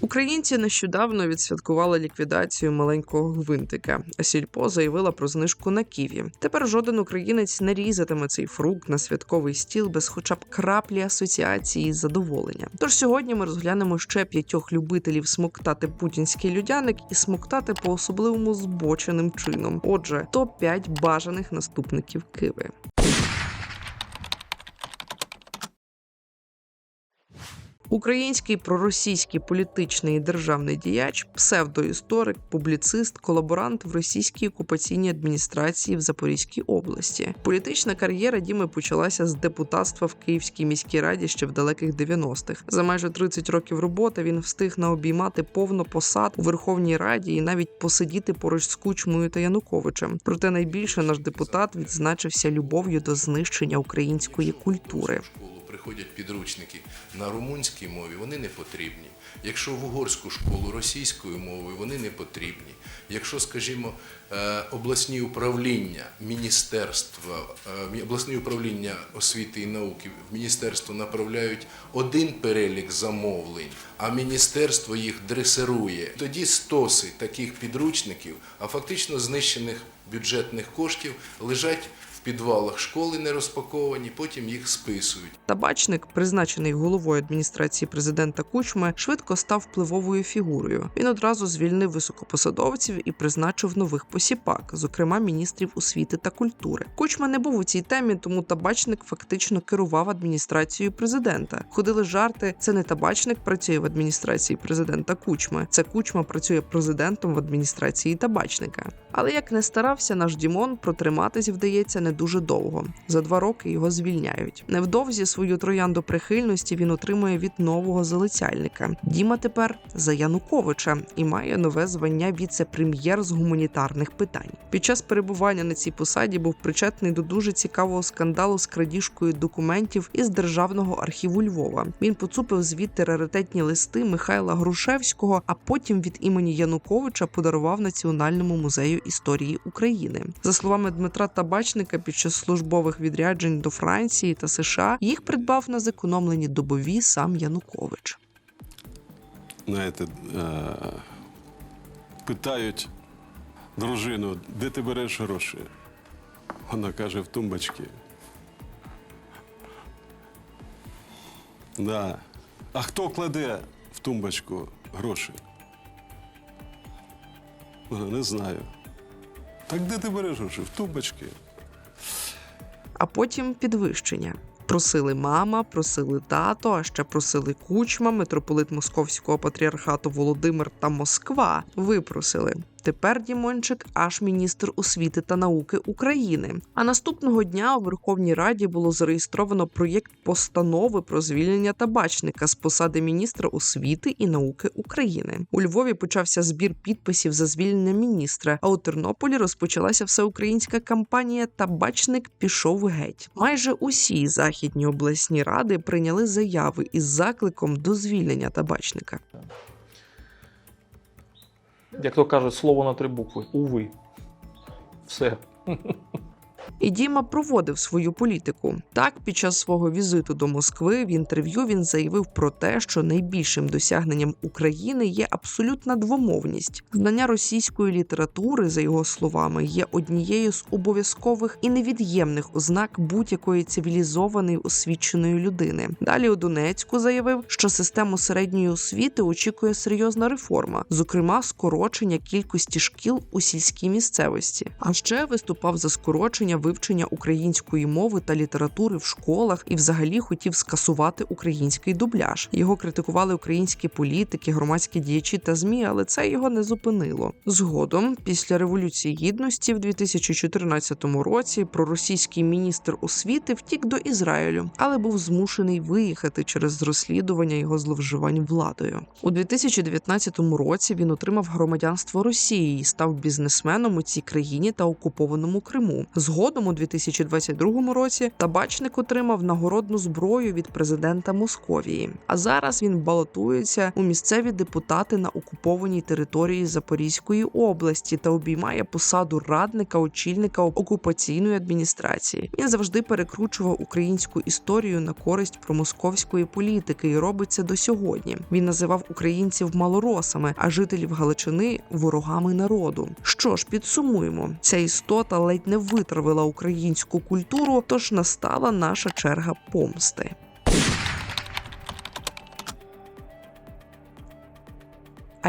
Українці нещодавно відсвяткували ліквідацію маленького гвинтика. а Сільпо заявила про знижку на ківі. Тепер жоден українець не різатиме цей фрукт на святковий стіл без хоча б краплі асоціації задоволення. Тож сьогодні ми розглянемо ще п'ятьох любителів смоктати путінський людяник і смоктати по особливому збоченим чином. Отже, топ 5 бажаних наступників киви. Український проросійський політичний і державний діяч, псевдоісторик, публіцист, колаборант в російській окупаційній адміністрації в Запорізькій області. Політична кар'єра Діми почалася з депутатства в Київській міській раді ще в далеких 90-х. За майже 30 років роботи він встиг наобіймати повно посад у Верховній Раді і навіть посидіти поруч з Кучмою та Януковичем. Проте найбільше наш депутат відзначився любов'ю до знищення української культури. В школу приходять підручники на румунській мові, вони не потрібні. Якщо в угорську школу російською мовою, вони не потрібні. Якщо, скажімо, е, обласні управління міністерства, е, обласні управління освіти і науки в міністерство направляють один перелік замовлень, а міністерство їх дресирує, тоді стоси таких підручників, а фактично знищених бюджетних коштів лежать підвалах школи не розпаковані, потім їх списують. Табачник, призначений головою адміністрації президента Кучми, швидко став впливовою фігурою. Він одразу звільнив високопосадовців і призначив нових посіпак, зокрема міністрів освіти та культури. Кучма не був у цій темі, тому табачник фактично керував адміністрацією президента. Ходили жарти. Це не табачник працює в адміністрації президента Кучми. Це Кучма працює президентом в адміністрації табачника. Але як не старався наш Дімон, протриматись вдається не дуже довго. За два роки його звільняють. Невдовзі свою троянду прихильності він отримує від нового залицяльника. Діма тепер за Януковича і має нове звання віце-прем'єр з гуманітарних питань. Під час перебування на цій посаді був причетний до дуже цікавого скандалу з крадіжкою документів із державного архіву Львова. Він поцупив звідти раритетні листи Михайла Грушевського, а потім від імені Януковича подарував Національному музею історії України. За словами Дмитра Табачника, під час службових відряджень до Франції та США їх придбав на зекономлені добові сам Янукович. знаєте, е, питають дружину, де ти береш гроші? Вона каже, в тумбочці. Да. А хто кладе в тумбочку гроші? Не знаю. Так де ти береш? В тумбочці. а потім підвищення. Просили мама, просили тато, а ще просили кучма, митрополит Московського патріархату Володимир та Москва. Випросили. Тепер Дімончик аж міністр освіти та науки України. А наступного дня у Верховній Раді було зареєстровано проєкт постанови про звільнення табачника з посади міністра освіти і науки України. У Львові почався збір підписів за звільнення міністра. А у Тернополі розпочалася всеукраїнська кампанія Табачник пішов геть. Майже усі західні обласні ради прийняли заяви із закликом до звільнення табачника. Як то кажуть, слово на три букви. Уви. Все. І Діма проводив свою політику. Так, під час свого візиту до Москви в інтерв'ю він заявив про те, що найбільшим досягненням України є абсолютна двомовність. Знання російської літератури, за його словами, є однією з обов'язкових і невід'ємних ознак будь-якої цивілізованої освіченої людини. Далі у Донецьку заявив, що систему середньої освіти очікує серйозна реформа, зокрема скорочення кількості шкіл у сільській місцевості. А ще виступав за скорочення вивчення української мови та літератури в школах і взагалі хотів скасувати український дубляж. Його критикували українські політики, громадські діячі та змі, але це його не зупинило. Згодом, після революції гідності в 2014 році, проросійський міністр освіти втік до Ізраїлю, але був змушений виїхати через розслідування його зловживань владою. У 2019 році він отримав громадянство Росії і став бізнесменом у цій країні та окупованому Криму. Згодом Згодом у 2022 році табачник отримав нагородну зброю від президента Московії. А зараз він балотується у місцеві депутати на окупованій території Запорізької області та обіймає посаду радника очільника окупаційної адміністрації. Він завжди перекручував українську історію на користь промосковської політики і робить це до сьогодні. Він називав українців малоросами, а жителів Галичини ворогами народу. Що ж, підсумуємо, ця істота ледь не витравила українську культуру, тож настала наша черга помсти.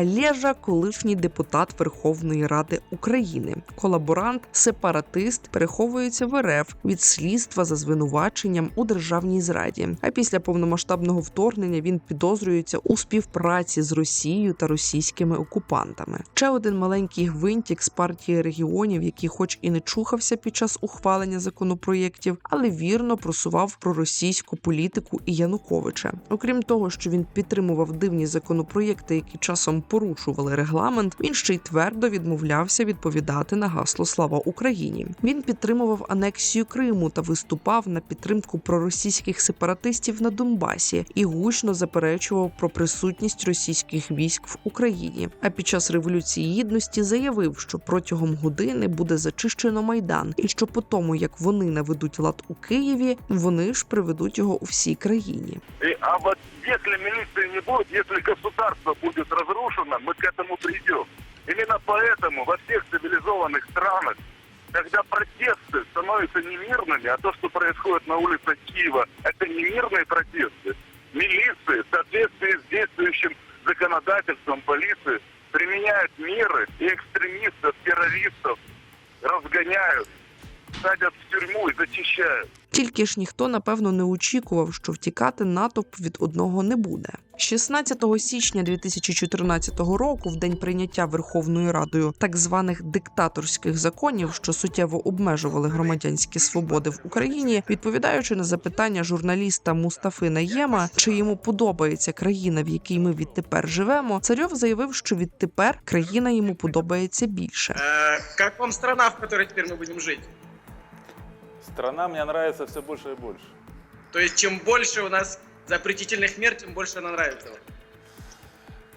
Олежа, колишній депутат Верховної Ради України, колаборант, сепаратист, переховується в РФ від слідства за звинуваченням у державній зраді. А після повномасштабного вторгнення він підозрюється у співпраці з Росією та російськими окупантами. Ще один маленький гвинтік з партії регіонів, який, хоч і не чухався під час ухвалення законопроєктів, але вірно просував проросійську політику і Януковича. Окрім того, що він підтримував дивні законопроєкти, які часом порушували регламент, він ще й твердо відмовлявся відповідати на гасло Слава Україні. Він підтримував анексію Криму та виступав на підтримку проросійських сепаратистів на Донбасі і гучно заперечував про присутність російських військ в Україні. А під час революції гідності заявив, що протягом години буде зачищено майдан, і що по тому, як вони наведуть лад у Києві, вони ж приведуть його у всій країні. И, а вот если милиции не будет, если государство будет разрушено, мы к этому придем. Именно поэтому во всех цивилизованных странах, когда протесты становятся не а то, что происходит на улицах Киева, это не протесты, милиции в соответствии с действующим законодательством полиции применяют меры и экстремистов, террористов разгоняют, садят в тюрьму и зачищают. Тільки ж ніхто напевно не очікував, що втікати натовп від одного не буде. 16 січня 2014 року, в день прийняття Верховною Радою так званих диктаторських законів, що суттєво обмежували громадянські свободи в Україні, відповідаючи на запитання журналіста Мустафи Наєма, чи йому подобається країна, в якій ми відтепер живемо, царьов заявив, що відтепер країна йому подобається більше. Э, Как вам страна, в которой теперь мы будем жить? Страна мне нравится все больше и больше. То есть чем больше у нас запретительных мер, тем больше она нравится. вам.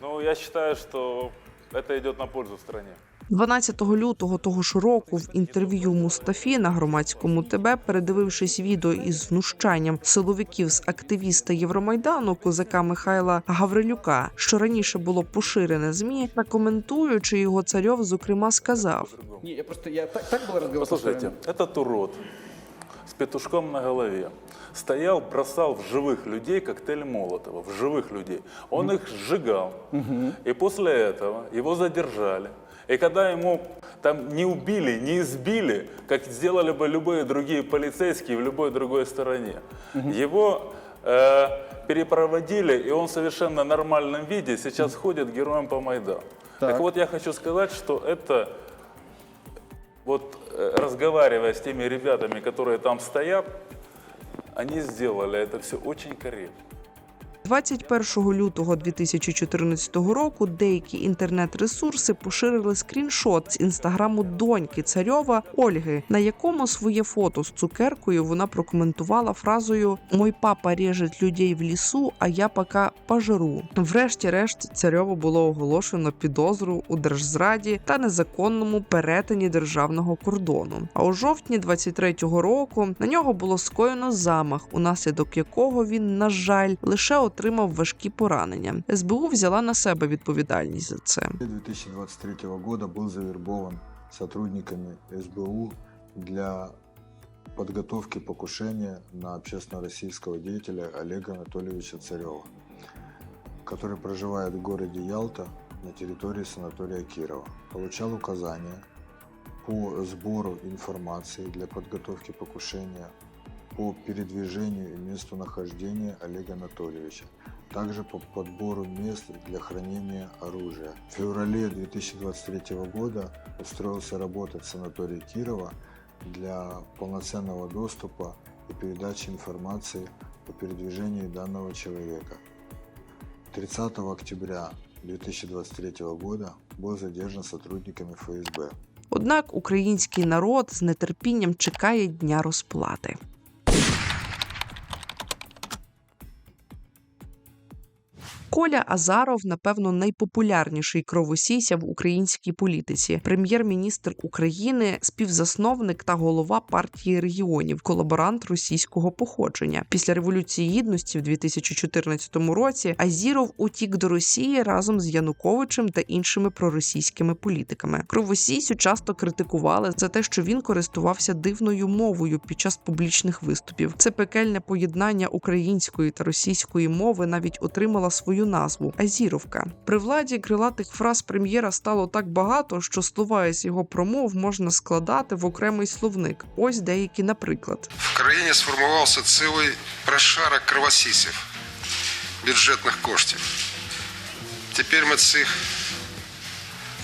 Ну, я считаю, что это идет на пользу стране. 12 лютого того ж року в інтерв'ю Мустафі на громадському ТБ, передивившись відео із знущанням силовиків з активіста Євромайдану козака Михайла Гаврилюка, що раніше було поширене змі, та коментуючи його царьов, зокрема сказав: Не, я просто, я так, так был разговор? Послушайте, этот урод с петушком на голове стоял, бросал в живых людей коктейли Молотова, в живых людей. Он их сжигал. И после этого его задержали. И когда ему там не убили, не избили, как сделали бы любые другие полицейские в любой другой стороне, его э, перепроводили, и он в совершенно нормальном виде сейчас ходит героем по Майдану. Так. Так. вот, я хочу сказать, что это вот э, разговаривая с теми ребятами, которые там стоят, они сделали это все очень корректно. 21 лютого 2014 року деякі інтернет-ресурси поширили скріншот з інстаграму доньки царьова Ольги, на якому своє фото з цукеркою вона прокоментувала фразою Мой папа режет людей в лісу, а я пока пожару. Врешті-решт царьову було оголошено підозру у держзраді та незаконному перетині державного кордону. А у жовтні 23-го року на нього було скоєно замах, унаслідок якого він, на жаль, лише отримав важкі поранення. СБУ взяла на себе відповідальність за це. 2023 года был завербован сотрудниками СБУ для подготовки покушения на общественно-российского деятеля Олега Анатольевича Царева, который проживает в городе Ялта на территории санатория Кирова. Получал указания по сбору информации для подготовки покушения по передвижению и месту нахождения Олега Анатольевича, также по подбору мест для хранения оружия. В феврале 2023 года устроился работать в санаторий Кирова для полноценного доступа и передачи информации о передвижении данного человека. 30 октября 2023 года был задержан сотрудниками ФСБ. Однак український народ з нетерпінням чекає дня розплати. Коля Азаров, напевно, найпопулярніший кровосійся в українській політиці. Прем'єр-міністр України, співзасновник та голова партії регіонів, колаборант російського походження. Після революції гідності в 2014 році Азіров утік до Росії разом з Януковичем та іншими проросійськими політиками. Кровосійсю часто критикували за те, що він користувався дивною мовою під час публічних виступів. Це пекельне поєднання української та російської мови навіть отримала свою назву Азіровка. При владі крилатих фраз прем'єра стало так багато, що слова із його промов можна складати в окремий словник. Ось деякі, наприклад. В країні сформувався цілий прошарок кровосісів, бюджетних коштів. Тепер ми цих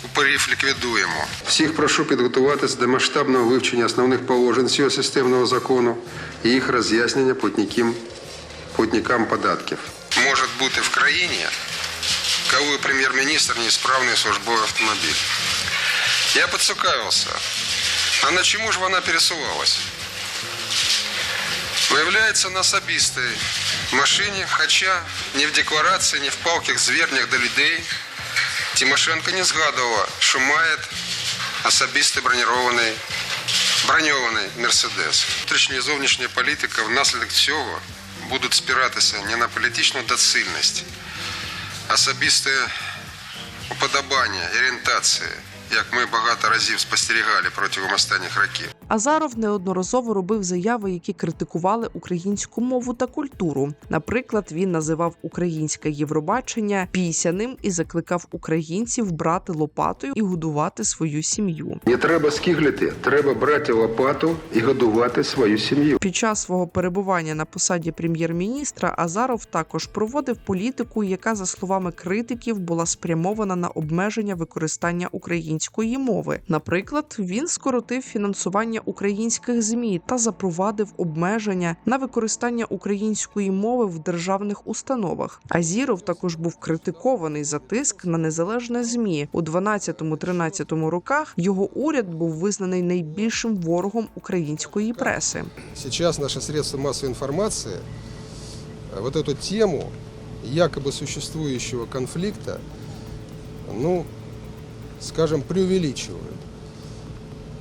упорів ліквідуємо. Всіх прошу підготуватись до масштабного вивчення основних положень цього системного закону і їх роз'яснення платникам податків. Може бути в країні, коли прем'єр-міністр неисправний службовий автомобіль. Я поцікавився, а на чому ж вона пересувалась? Виявляється на особистій машині, хоча ні в декларації, ні в палких зверненнях до людей Тимошенко не згадувала, що має особистий бронірований, броньований Мерседес. Внутрішня і зовнішня політика внаслідок цього будуть спиратися не на політичну доцільність, особисте уподобання, орієнтації, як ми багато разів спостерігали протягом останніх років. Азаров неодноразово робив заяви, які критикували українську мову та культуру. Наприклад, він називав українське Євробачення пісяним і закликав українців брати лопатою і годувати свою сім'ю. Не треба скиглити, треба брати лопату і годувати свою сім'ю. Під час свого перебування на посаді прем'єр-міністра Азаров також проводив політику, яка, за словами критиків, була спрямована на обмеження використання української мови. Наприклад, він скоротив фінансування українських змі та запровадив обмеження на використання української мови в державних установах. Азіров також був критикований за тиск на незалежне змі у 12-13 роках. Його уряд був визнаний найбільшим ворогом української преси. Сейчас наши средства массовой информации э, вот эту тему якобы существующего конфликта, ну, скажем, преувеличивают.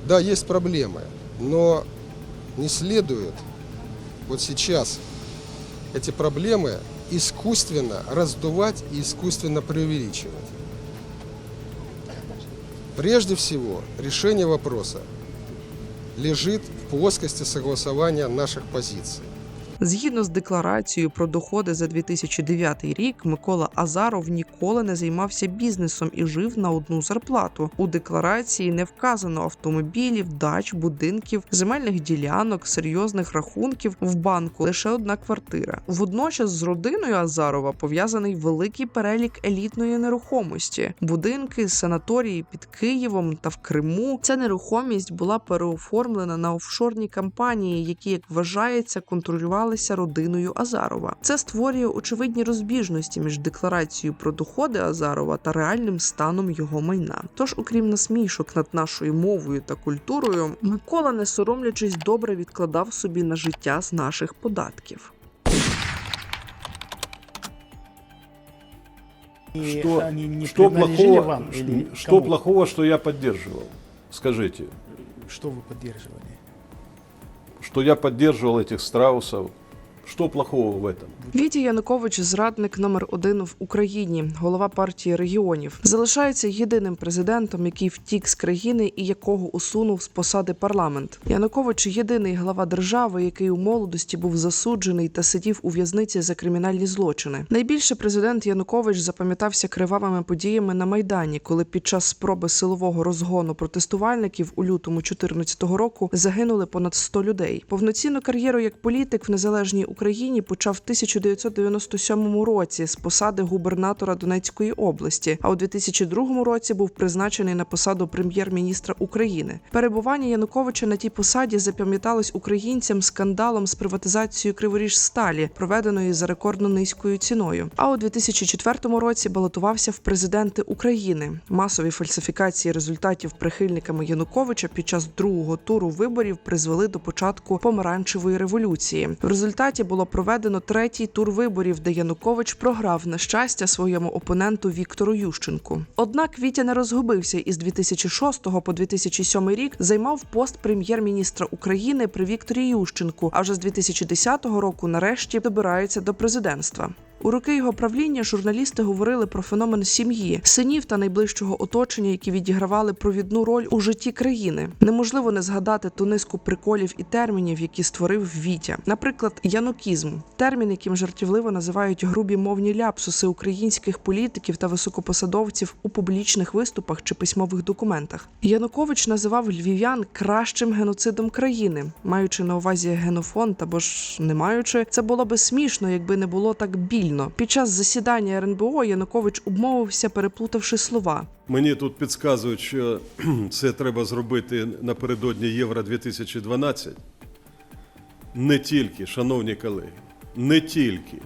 Да, есть проблемы, но не следует вот сейчас эти проблемы искусственно раздувать и искусственно преувеличивать. Прежде всего, решение вопроса лежит в плоскости согласования наших позиций. Згідно з декларацією про доходи за 2009 рік, Микола Азаров ніколи не займався бізнесом і жив на одну зарплату. У декларації не вказано автомобілів, дач, будинків, земельних ділянок, серйозних рахунків в банку. Лише одна квартира. Водночас з родиною Азарова пов'язаний великий перелік елітної нерухомості, будинки, санаторії під Києвом та в Криму. Ця нерухомість була переоформлена на офшорні компанії, які, як вважається, контролювалися родиною Азарова. Це створює очевидні розбіжності між декларацією про доходи Азарова та реальним станом його майна. Тож, окрім насмішок над нашою мовою та культурою, Микола, не соромлячись, добре відкладав собі на життя з наших податків. Что, они не что плохого, вам или что плохого, что я поддерживал? Скажите, Что вы поддерживали? Что я поддерживал этих страусов. Что плохого в этом? Вітя Янукович, зрадник номер один в Україні, голова партії регіонів, залишається єдиним президентом, який втік з країни і якого усунув з посади парламент. Янукович єдиний глава держави, який у молодості був засуджений та сидів у в'язниці за кримінальні злочини. Найбільше президент Янукович запам'ятався кривавими подіями на майдані, коли під час спроби силового розгону протестувальників у лютому 2014 року загинули понад 100 людей. Повноцінну кар'єру як політик в незалежній Україні почав в 1997 році з посади губернатора Донецької області. А у 2002 році був призначений на посаду прем'єр-міністра України. Перебування Януковича на тій посаді запам'яталось українцям скандалом з приватизацією Криворіжсталі, проведеної за рекордно низькою ціною. А у 2004 році балотувався в президенти України. Масові фальсифікації результатів прихильниками Януковича під час другого туру виборів призвели до початку помаранчевої революції. В результаті було проведено третій тур виборів, де Янукович програв на щастя своєму опоненту Віктору Ющенку. Однак Вітя не розгубився і з 2006 по 2007 рік займав пост прем'єр-міністра України при Вікторі Ющенку. А вже з 2010 року нарешті добирається до президентства. У роки його правління журналісти говорили про феномен сім'ї, синів та найближчого оточення, які відігравали провідну роль у житті країни. Неможливо не згадати ту низку приколів і термінів, які створив Вітя. Наприклад, янукізм термін, яким жартівливо називають грубі мовні ляпсуси українських політиків та високопосадовців у публічних виступах чи письмових документах. Янукович називав львів'ян кращим геноцидом країни, маючи на увазі генофонд або ж не маючи, це було би смішно, якби не було так більно. Під час засідання РНБО Янукович обмовився, переплутавши слова. Мені тут підказують, що це треба зробити напередодні Євро 2012. Не тільки, шановні колеги, не тільки.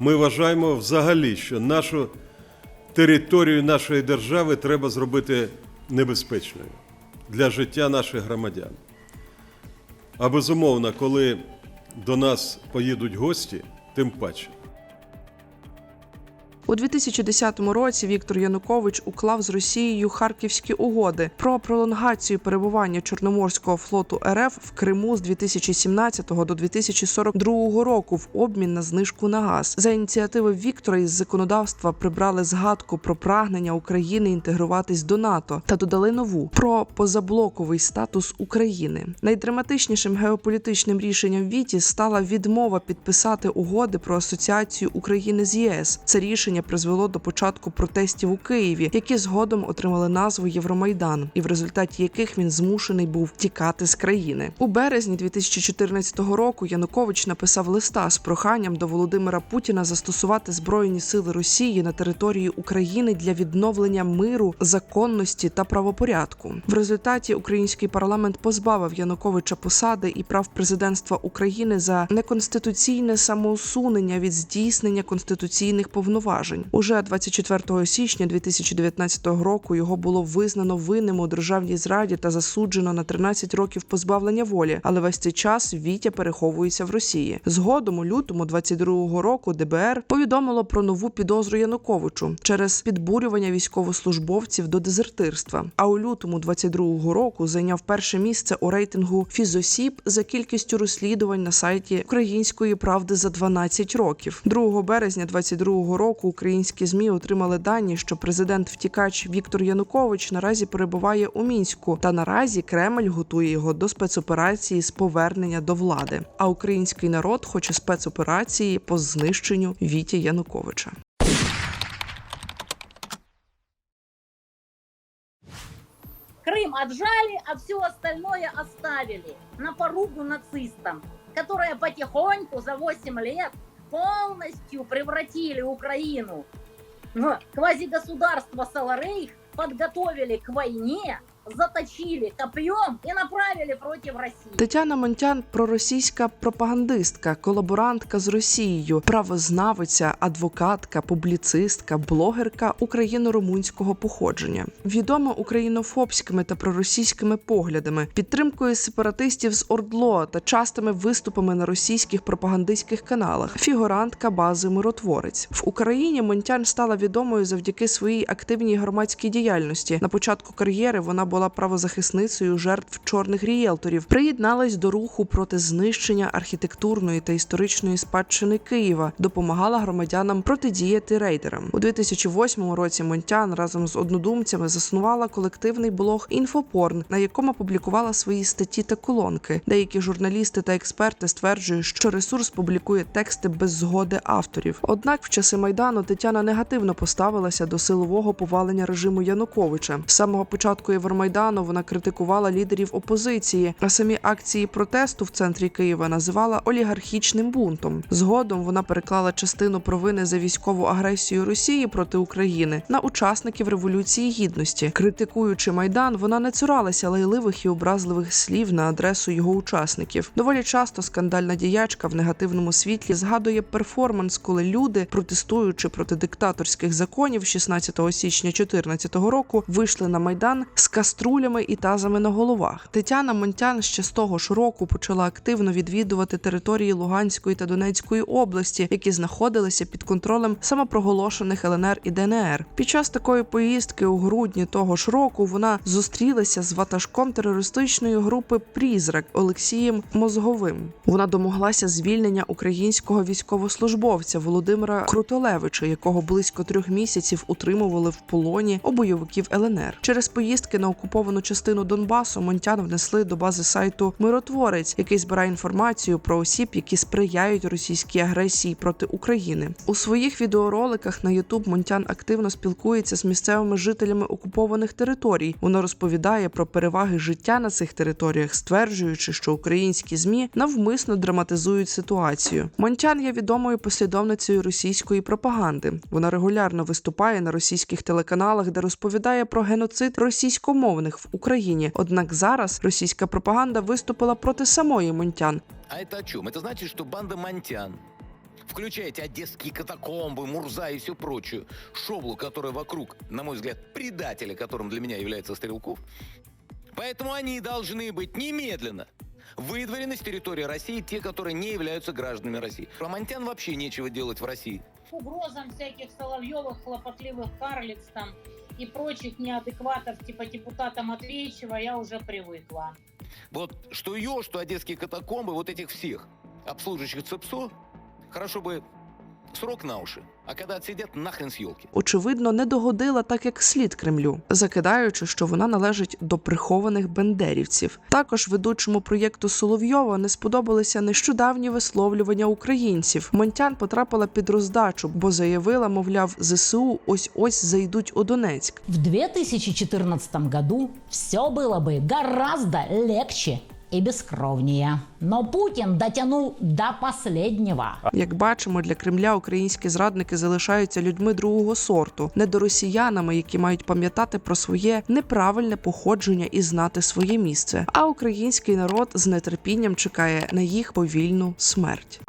Ми вважаємо взагалі, що нашу територію нашої держави треба зробити небезпечною для життя наших громадян. А безумовно, коли до нас поїдуть гості, тим паче. У 2010 році Віктор Янукович уклав з Росією харківські угоди про пролонгацію перебування Чорноморського флоту РФ в Криму з 2017 до 2042 року в обмін на знижку на газ. За ініціативи Віктора із законодавства прибрали згадку про прагнення України інтегруватись до НАТО та додали нову про позаблоковий статус України. Найдраматичнішим геополітичним рішенням Віті стала відмова підписати угоди про асоціацію України з ЄС. Це рішення призвело до початку протестів у Києві, які згодом отримали назву Євромайдан, і в результаті яких він змушений був тікати з країни. У березні 2014 року Янукович написав листа з проханням до Володимира Путіна застосувати збройні сили Росії на території України для відновлення миру, законності та правопорядку. В результаті український парламент позбавив Януковича посади і прав президентства України за неконституційне самоусунення від здійснення конституційних повноважень. Уже 24 січня 2019 року його було визнано винним у державній зраді та засуджено на 13 років позбавлення волі. Але весь цей час Вітя переховується в Росії. Згодом у лютому 22 року ДБР повідомило про нову підозру Януковичу через підбурювання військовослужбовців до дезертирства. А у лютому 22 року зайняв перше місце у рейтингу фізосіб за кількістю розслідувань на сайті Української правди за 12 років. 2 березня 22 року українські змі отримали дані, що президент втікач Віктор Янукович наразі перебуває у мінську, та наразі Кремль готує його до спецоперації з повернення до влади. А український народ хоче спецоперації по знищенню Віті Януковича. Крым отжали, а все остальное оставили на поругу нацистам, которые потихоньку за 8 лет полностью превратили Украину. В квазигосударство Саларейх, подготовили к войне, заточили копьем и направили против России. Тетяна Монтян проросійська пропагандистка, колаборантка з Росією, правознавиця, адвокатка, публіцистка, блогерка україно-румунського походження, відома українофобськими та проросійськими поглядами, підтримкою сепаратистів з Ордло та частими виступами на російських пропагандистських каналах. Фігурантка бази миротворець в Україні. Монтян стала відомою завдяки своїй активній громадській діяльності. На початку кар'єри вона була правозахисницею жертв чорних рієлторів. Приєдналась до руху проти знищення архітектурної та історичної спадщини Києва, допомагала громадянам протидіяти рейдерам. У 2008 році Монтян разом з однодумцями заснувала колективний блог Інфопорн, на якому публікувала свої статті та колонки. Деякі журналісти та експерти стверджують, що ресурс публікує тексти без згоди авторів. Однак, в часи майдану Тетяна негативно поставилася до силового повалення режиму Януковича. З самого початку Євромайдану майдану вона критикувала лідерів опозиції, а самі акції протесту в центрі Києва називала олігархічним бунтом. Згодом вона переклала частину провини за військову агресію Росії проти України на учасників революції гідності. Критикуючи майдан, вона не цуралася лайливих і образливих слів на адресу його учасників. Доволі часто скандальна діячка в негативному світлі згадує перформанс, коли люди, протестуючи проти диктаторських законів 16 січня 2014 року, вийшли на майдан з каструлями і тазами на головах. Тетяна Монтян ще з того ж року почала активно відвідувати території Луганської та Донецької області, які знаходилися під контролем самопроголошених ЛНР і ДНР. Під час такої поїздки у грудні того ж року вона зустрілася з ватажком терористичної групи Прізрак Олексієм Мозговим. Вона домоглася звільнення українського військовослужбовця Володимира Крутолевича, якого близько трьох місяців утримували в полоні у бойовиків ЛНР. Через поїздки на окуповану частину Донбасу Монтян внесли до бази сайту Миротворець, який збирає інформацію про осіб, які сприяють російській агресії проти України. У своїх відеороликах на YouTube Монтян активно спілкується з місцевими жителями окупованих територій. Вона розповідає про переваги життя на цих територіях, стверджуючи, що українські змі навмисно драматизують ситуацію. Монтян є відомою послідовницею російської пропаганди. Вона регулярно виступає на російських телеканалах, де розповідає про геноцид російськомовних в Україні. Однак зараз російська пропаганда виступила проти самої Монтян. А это о чем? Это значит, что банда Монтян, включая эти одесские катакомбы, Мурза и все прочую, шоблу, которая вокруг, на мой взгляд, предателя, которым для меня является Стрелков, поэтому они должны быть немедленно выдворены с территории России те, которые не являются гражданами России. Про Монтян вообще нечего делать в России. Угрозам всяких Соловьевых, хлопотливых карлиц там и прочих неадекватов типа депутата Матвеевичева я уже привыкла. Вот что ее, что одесские катакомбы, вот этих всех обслуживающих ЦЕПСО, хорошо бы срок на уши, а когда отсидят, нахрен с елки. очевидно, не догодила так як слід Кремлю, закидаючи, що вона належить до прихованих бендерівців. Також ведучому проєкту Соловйова не сподобалися нещодавні висловлювання українців. Монтян потрапила під роздачу, бо заявила, мовляв, ЗСУ ось ось зайдуть у Донецьк. В 2014 году все было бы гораздо легче и бескровнее. Но Путін дотягнув до последнього. Як бачимо, для Кремля українські зрадники залишаються людьми другого сорту, недоросіянами, які мають пам'ятати про своє неправильне походження і знати своє місце. А український народ з нетерпінням чекає на їх повільну смерть.